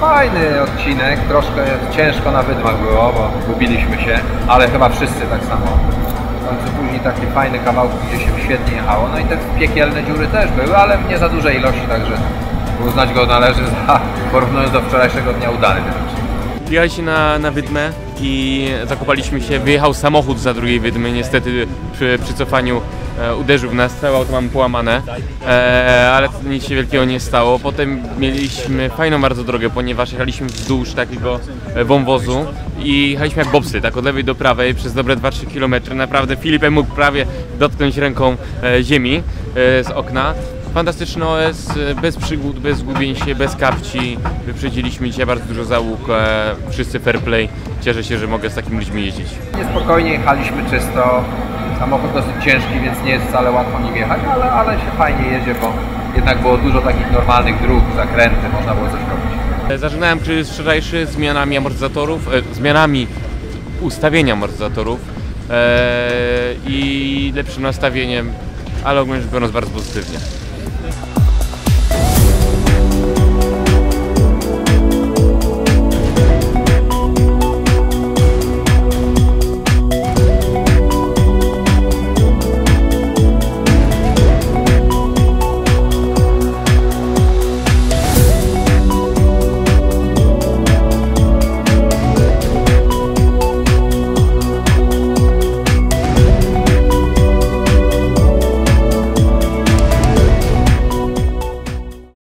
fajny odcinek, troszkę ciężko na wydmach było, bo gubiliśmy się, ale chyba wszyscy tak samo. Później takie fajne kawałki, gdzie się świetnie jechało. No i te piekielne dziury też były, ale nie za dużej ilości, także uznać go należy za, porównując do wczorajszego dnia, udany ten odcinek. Jechaliśmy na, na Wydmę i zakopaliśmy się. Wyjechał samochód za drugiej Wydmy. Niestety przy, przy cofaniu e, uderzył w nas. Całe auto mamy połamane, e, ale nic się wielkiego nie stało. Potem mieliśmy fajną bardzo drogę, ponieważ jechaliśmy wzdłuż takiego e, wąwozu i jechaliśmy jak bobsy, tak od lewej do prawej przez dobre 2-3 km. Naprawdę Filipem mógł prawie dotknąć ręką e, ziemi e, z okna. Fantastyczny OS, e, bez przygód, bez zgubień się, bez kapci. Wyprzedziliśmy dzisiaj bardzo dużo załóg, wszyscy fair play. Cieszę się, że mogę z takimi ludźmi jeździć. Niespokojnie jechaliśmy czysto. Samochód dosyć ciężki, więc nie jest wcale łatwo nim jechać, ale, ale się fajnie jedzie, bo jednak było dużo takich normalnych dróg, zakręty, można było coś robić. E, Zażynałem kryzys wczorajszy zmianami amortyzatorów, e, zmianami ustawienia amortyzatorów e, i lepszym nastawieniem, ale ogólnie rzecz biorąc bardzo pozytywnie.